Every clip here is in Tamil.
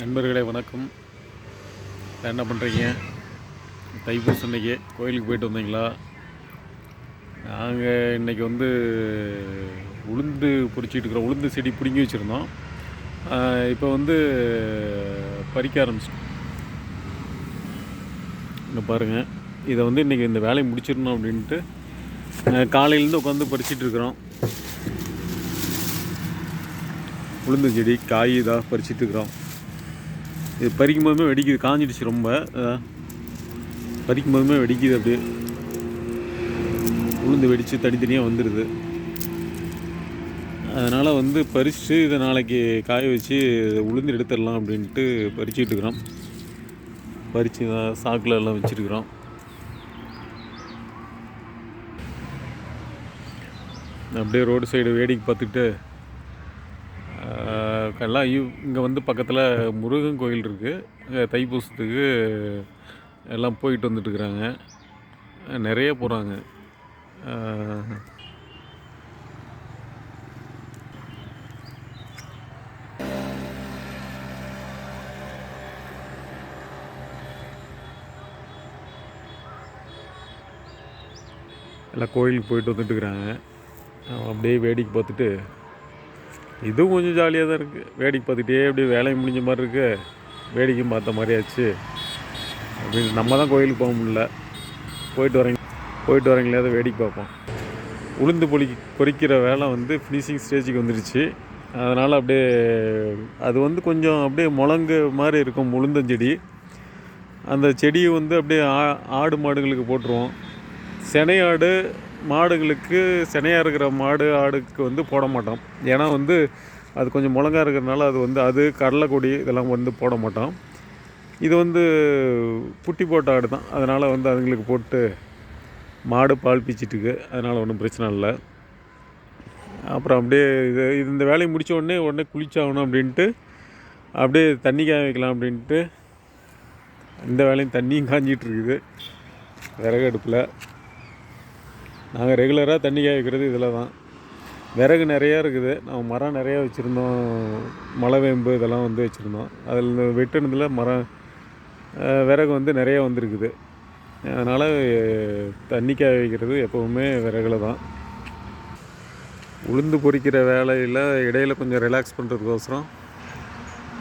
நண்பர்களே வணக்கம். என்ன பண்ணுறீங்க தைப்பூசம் இன்றைக்கி கோயிலுக்கு போயிட்டு வந்தீங்களா? நாங்கள் இன்றைக்கி வந்து உளுந்து பொறிச்சிட்டு இருக்கிறோம். உளுந்து செடி பிடுங்கி வச்சுருந்தோம். இப்போ வந்து பறிக்க ஆரம்பிச்சிட்டோம். இங்கே பாருங்கள் இதை வந்து இன்றைக்கி இந்த வேலையை முடிச்சிடணும் அப்படின்ட்டு காலையிலேருந்து உட்காந்து பறிச்சிட்டு இருக்கிறோம். உளுந்து செடி காய் இதாக பறிச்சிட்டு இருக்கிறோம். இது பறிக்கும் போதுமே வெடிக்குது காஞ்சிடுச்சு ரொம்ப. பறிக்கும் போதுமே வெடிக்குது அப்படியே. உளுந்து வெடித்து தனித்தனியாக வந்துடுது அதனால் வந்து பறித்து இதை நாளைக்கு காய வச்சு உளுந்து எடுத்துடலாம் அப்படின்ட்டு பறிச்சிட்டு இருக்கிறோம். பறித்து சாக்கில் எல்லாம் வச்சுருக்குறோம். அப்படியே ரோடு சைடு வேடிக்கை பார்த்துக்கிட்டு எல்லாம் இங்கே வந்து பக்கத்தில் முருகன் கோயில் இருக்குது தைப்பூசத்துக்கு எல்லாம் போயிட்டு வந்துட்டுருக்குறாங்க. நிறைய போகிறாங்க எல்லாம் கோயிலுக்கு போயிட்டு வந்துட்டுருக்குறாங்க. அப்படியே வேடிக்கை பார்த்துட்டு இதுவும் கொஞ்சம் ஜாலியாக தான் இருக்குது வேடிக்கை பார்த்துட்டே அப்படியே வேலையும் முடிஞ்ச மாதிரி இருக்குது வேடிக்கையும் பார்த்த மாதிரி ஆச்சு. அப்படின்னு நம்ம தான் கோயிலுக்கு போக முடியல. போயிட்டு வரீங்க போயிட்டு வரீங்களே அதை வேடிக்கை பார்ப்போம். உளுந்து பொலி பொறிக்கிற வேலை வந்து ஃபினிஷிங் ஸ்டேஜுக்கு வந்துருச்சு. அதனால் அப்படியே அது வந்து கொஞ்சம் அப்படியே முழங்கு மாதிரி இருக்கும் உளுந்தஞ்செடி அந்த செடியை வந்து அப்படியே ஆ ஆடு மாடுகளுக்கு போட்டுருவோம். சினையாடு மாடுகளுக்கு சினையாக இருக்கிற மாடு ஆடுக்கு வந்து போட மாட்டோம். ஏன்னா வந்து அது கொஞ்சம் முழங்கா இருக்கிறதுனால அது வந்து அது கடலைக்கொடி இதெல்லாம் வந்து போட மாட்டோம். இது வந்து குட்டி போட்ட ஆடு தான். அதனால் வந்து அதுங்களுக்கு போட்டு மாடு பால் பீச்சிட்டுருக்கு அதனால் ஒன்றும் பிரச்சனை இல்லை. அப்புறம் அப்படியே இது இது இந்த வேலையை முடித்த உடனே உடனே குளிச்சாகணும் அப்படின்ட்டு அப்படியே தண்ணி காய வைக்கலாம் அப்படின்ட்டு இந்த வேலையும் தண்ணியும் காஞ்சிகிட்ருக்குது விறகு அடுப்பில். நாங்கள் ரெகுலராக தண்ணி காய வைக்கிறது இதில் தான் விறகு நிறையா இருக்குது. நாங்கள் மரம் நிறையா வச்சுருந்தோம். மலைவேம்பு இதெல்லாம் வந்து வச்சுருந்தோம். அதில் வெட்டுனதில் மரம் விறகு வந்து நிறையா வந்திருக்குது. அதனால் தண்ணி காய வைக்கிறது எப்போவுமே விறகுல தான் உளுந்து பொறிக்கிற வேலையில் இடையில கொஞ்சம் ரிலாக்ஸ் பண்ணுறதுக்கோசரம்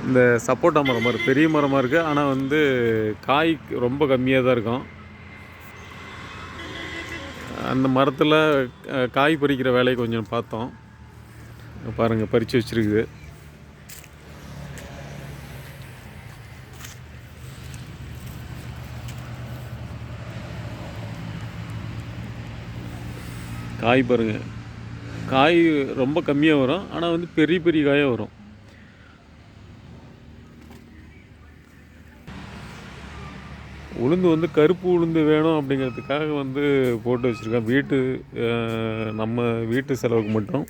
இந்த சப்போட்டா மரம் மாதிரி பெரிய மரமாக இருக்குது ஆனால் வந்து காய் ரொம்ப கம்மியாக தான் இருக்கும். அந்த மரத்தில் காய் பறிக்கிற வேலையை கொஞ்சம் பார்த்தோம். பாருங்கள் பறித்து வச்சுருக்குது. காய் பாருங்கள் காய் ரொம்ப கம்மியாக வரும் ஆனால் வந்து பெரிய பெரிய காயாக வரும். உளுந்து வந்து கருப்பு உளுந்து வேணும் அப்படிங்கிறதுக்காக வந்து போட்டு வச்சுருக்கேன். வீட்டு நம்ம வீட்டு செலவுக்கு மட்டும்.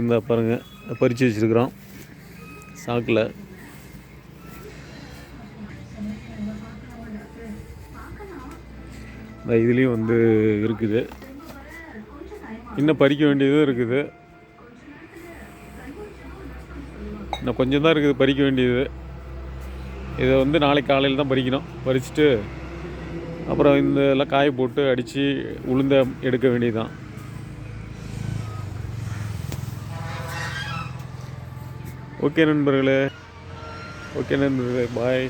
இந்த பாருங்கள் பறித்து வச்சுருக்குறோம். சாக்கில். இந்த இதுலேயும் வந்து இருக்குது. இன்னும் பறிக்க வேண்டியதும் இருக்குது. இன்னும் கொஞ்சம் தான் இருக்குது பறிக்க வேண்டியது. இதை வந்து நாளைக்கு காலையில் தான் பறிக்கணும். பறிச்சுட்டு அப்புறம் இந்த எல்லாம் காய போட்டு அடித்து உளுந்த எடுக்க வேண்டியதுதான். ஓகே நண்பர்களே. ஓகே நண்பர்களே. பாய்.